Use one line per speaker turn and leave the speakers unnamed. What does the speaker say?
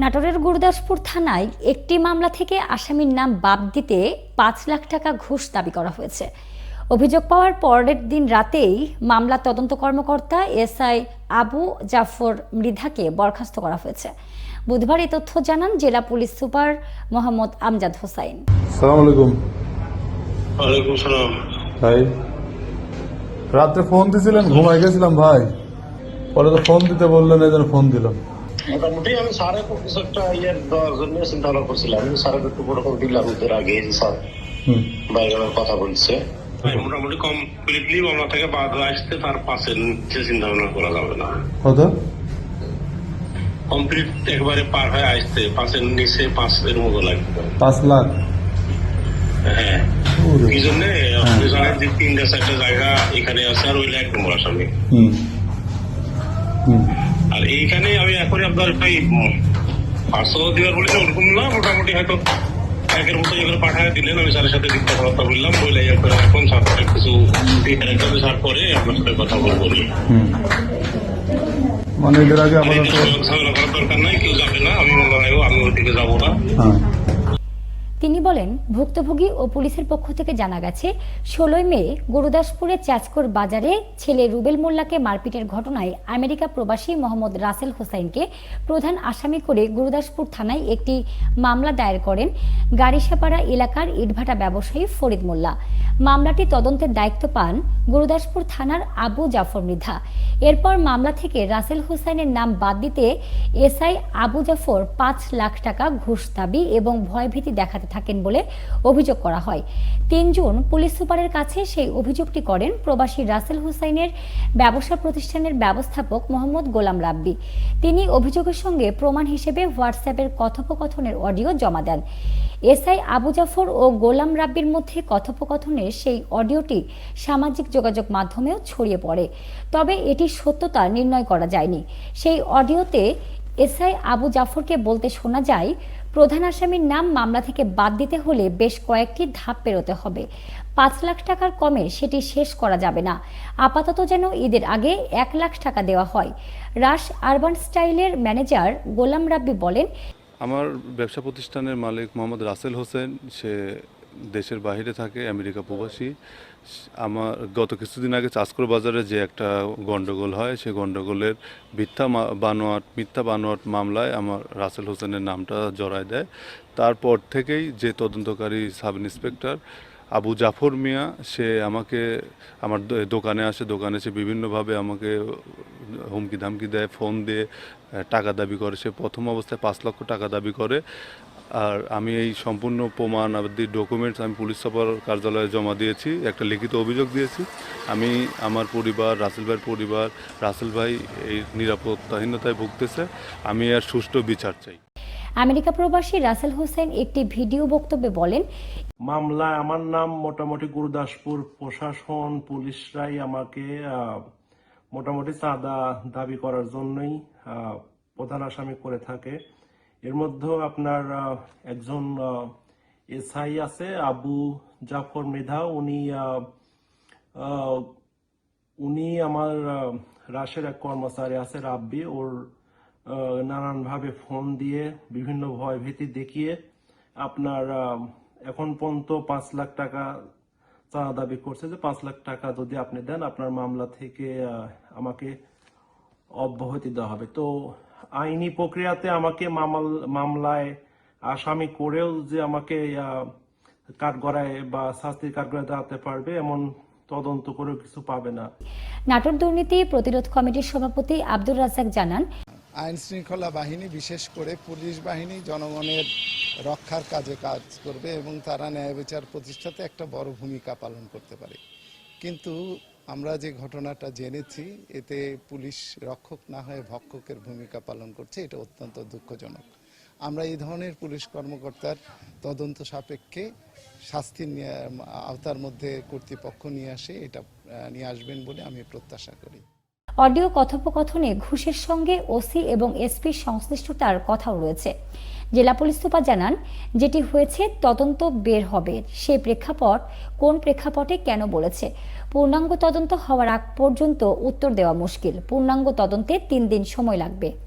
নাটোরের গুরুদাসপুর থানায় একটি মামলা থেকে আসামির নাম বাদ দিতে পাঁচ লাখ টাকা ঘুষ দাবি করা হয়েছে। অভিযোগ পাওয়ার পরের দিন রাতেই মামলা তদন্ত কর্মকর্তা এসআই আবু জাফর মৃধাকে বরখাস্ত করা হয়েছে। বুধবার এই তথ্য জানান জেলা পুলিশ সুপার মোহাম্মদ আমজাদ হোসাইন।
সালাম আলাইকুম।
ওয়ালাইকুম সালাম।
ভাই রাত্রে ফোন দিছিলেন ঘুমাই গেছিলাম ভাই। পরে তো ফোন দিতে বললেন এই ফোন দিলাম।
মোটামুটি আমি স্যারে কিছু একটা ইয়ে দেওয়ার জন্য চিন্তা ভাবনা করছিলাম আমি স্যারের একটু প্রোটোকল দিলাম এর আগে স্যার বাইরে কথা বলছে। মোটামুটি কমপ্লিটলি মামলা থেকে বাদ আসতে তার পাশে নিচে চিন্তা ভাবনা করা যাবে না।
কত?
কমপ্লিট একবারে পার হয়ে আসতে পাশের নিচে পাঁচের মতো লাগবে।
পাঁচ লাখ?
হ্যাঁ। এই জন্য জানেন যে তিনটা চারটা জায়গা এখানে আছে আর ওইটা এক নম্বর আসামি
হুম। হুম।
এইখানে আমি এখনই আপনার ওই পাঁচশো দেওয়ার বলেছি ওরকম না মোটামুটি হয়তো একের মতো এগুলো পাঠায় দিলেন আমি স্যারের সাথে দিকটা কথা বললাম বলে এখন এখন স্যার কিছু একটা স্যার পরে আপনার সাথে কথা বলব
মানে এদের আগে আপাতত
ঝামেলা করার দরকার নাই কেউ যাবে না আমি মনে হয় আমি ওদিকে যাব না।
হ্যাঁ।
তিনি বলেন, ভুক্তভোগী ও পুলিশের পক্ষ থেকে জানা গেছে, ষোলোই মে গুরুদাসপুরের চাচকোর বাজারে ছেলে রুবেল মোল্লাকে মারপিটের ঘটনায় আমেরিকা প্রবাসী মোহাম্মদ রাসেল হোসাইনকে প্রধান আসামি করে গুরুদাসপুর থানায় একটি মামলা দায়ের করেন গাড়িসাপাড়া এলাকার ইটভাটা ব্যবসায়ী ফরিদ মোল্লা। মামলাটি তদন্তের দায়িত্ব পান গুরুদাসপুর থানার আবু জাফর মৃধা। এরপর মামলা থেকে রাসেল হোসাইনের নাম বাদ দিতে এসআই আবু জাফর পাঁচ লাখ টাকা ঘুষ দাবি এবং ভয়ভীতি দেখাতে থাকেন বলে অভিযোগ করা হয়। তিনজন পুলিশ সুপারের কাছে সেই অভিযোগটি করেন প্রবাসী রাসেল হোসাইনের ব্যবসা প্রতিষ্ঠানের ব্যবস্থাপক মোহাম্মদ গোলাম রাব্বি। তিনি অভিযোগের সঙ্গে প্রমাণ হিসেবে হোয়াটসঅ্যাপের কথোপকথনের অডিও জমা দেন। এসআই আবু জাফর ও গোলাম রাব্বির মধ্যে কথোপকথনের সেই অডিওটি সামাজিক যোগাযোগ মাধ্যমেও ছড়িয়ে পড়ে। তবে এটির সত্যতা নির্ণয় করা যায়নি। সেই অডিওতে এসআই আবু জাফরকে বলতে শোনা যায় প্রধান আসামির নাম মামলা থেকে বাদ দিতে হলে বেশ কয়েকটি ধাপ পেরোতে হবে। পাঁচ লাখ টাকার কমে সেটি শেষ করা যাবে না। আপাতত যেন ঈদের আগে এক লাখ টাকা দেওয়া হয়। রাশ আরবান স্টাইলের ম্যানেজার গোলাম রাব্বি বলেন,
আমার ব্যবসা প্রতিষ্ঠানের মালিক মোহাম্মদ রাসেল হোসেন, সে দেশের বাইরে থাকে, আমেরিকা প্রবাসী। আমার গত কিছুদিন আগে চাষকর বাজারে যে একটা গণ্ডগোল হয় সেই গন্ডগোলের মিথ্যা বানোয়াট মিথ্যা বানোয়াট মামলায় আমার রাসেল হোসেনের নামটা জড়ায় দেয়। তারপর থেকেই যে তদন্তকারী সাব ইন্সপেক্টর আবু জাফর মিয়া, সে আমাকে, আমার দোকানে আসে, দোকানে সে বিভিন্নভাবে আমাকে হুমকি ধামকি দেয়, ফোন দিয়ে টাকা দাবি করে। সে প্রথম অবস্থায় পাঁচ লক্ষ টাকা দাবি করে। আর আমি এই সম্পূর্ণ প্রমাণ আদি ডকুমেন্টস আমি পুলিশ সুপার কার্যালয়ে জমা দিয়েছি, একটা লিখিত অভিযোগ দিয়েছি। আমি আমার পরিবার, রাসেল ভাইয়ের পরিবার, রাসেল ভাই এই নিরাপত্তাহীনতায় ভুগতেছে। আমি আর সুষ্ঠু বিচার চাই।
আমেরিকা প্রবাসী রাসেল হোসেন একটি ভিডিও বক্তব্যে বলেন,
মামলায় আমার নাম মোটামুটি গুরুদাসপুর প্রশাসন, পুলিশরাই আমাকে মোটামুটি চাঁদা দাবি করার জন্যই প্রধান আসামি করে থাকে। এর মধ্যেও আপনার একজন এসআই আছে, আবু জাফর মেধা। উনি উনি আমার রাশের এক কর্মচারী আছে রাব্বি। ওর নানানভাবে ফোন দিয়ে, বিভিন্ন ভয় ভীতি দেখিয়ে আপনার এখন পর্যন্ত পাঁচ লাখ টাকা চাঁদা দাবি করছে যে পাঁচ লাখ টাকা যদি আপনি দেন, আপনার মামলা থেকে আমাকে অব্যাহতি দেওয়া হবে। তো আইনি প্রক্রিয়াতে আমাকে মামল, মামলায় আসামি করেও যে আমাকে কাঠগড়ায় বা শাস্তির কাঠগড়ায় দাঁড়াতে পারবে, এমন তদন্ত করেও কিছু পাবে না।
নাটোর দুর্নীতি প্রতিরোধ কমিটির সভাপতি আব্দুর রাজ্জাক জানান
আইন শৃঙ্খলা বাহিনী, বিশেষ করে পুলিশ বাহিনী, জনগণের রক্ষার কাজে কাজ করবে এবং তারা ন্যায় বিচার প্রতিষ্ঠাতে একটা বড় ভূমিকা পালন করতে পারে। কিন্তু আমরা যে ঘটনাটা জেনেছি, এতে পুলিশ রক্ষক না হয়ে ভক্ষকের ভূমিকা পালন করছে, এটা অত্যন্ত দুঃখজনক। আমরা এই ধরনের পুলিশ কর্মকর্তার তদন্ত সাপেক্ষে শাস্তির নিয়ে- আওতার মধ্যে কর্তৃপক্ষ নিয়ে আসে, এটা নিয়ে আসবেন বলে আমি প্রত্যাশা করি।
অডিও কথোপকথনে ঘুষের সঙ্গে ওসি এবং এসপির সংশ্লিষ্টতার কথাও রয়েছে। জেলা পুলিশ সুপার জানান, যেটি হয়েছে তদন্ত বের হবে। সে প্রেক্ষাপট কোন প্রেক্ষাপটে কেন বলেছে? পূর্ণাঙ্গ তদন্ত হওয়ার আগ পর্যন্ত উত্তর দেওয়া মুশকিল। পূর্ণাঙ্গ তদন্তে তিন দিন সময় লাগবে।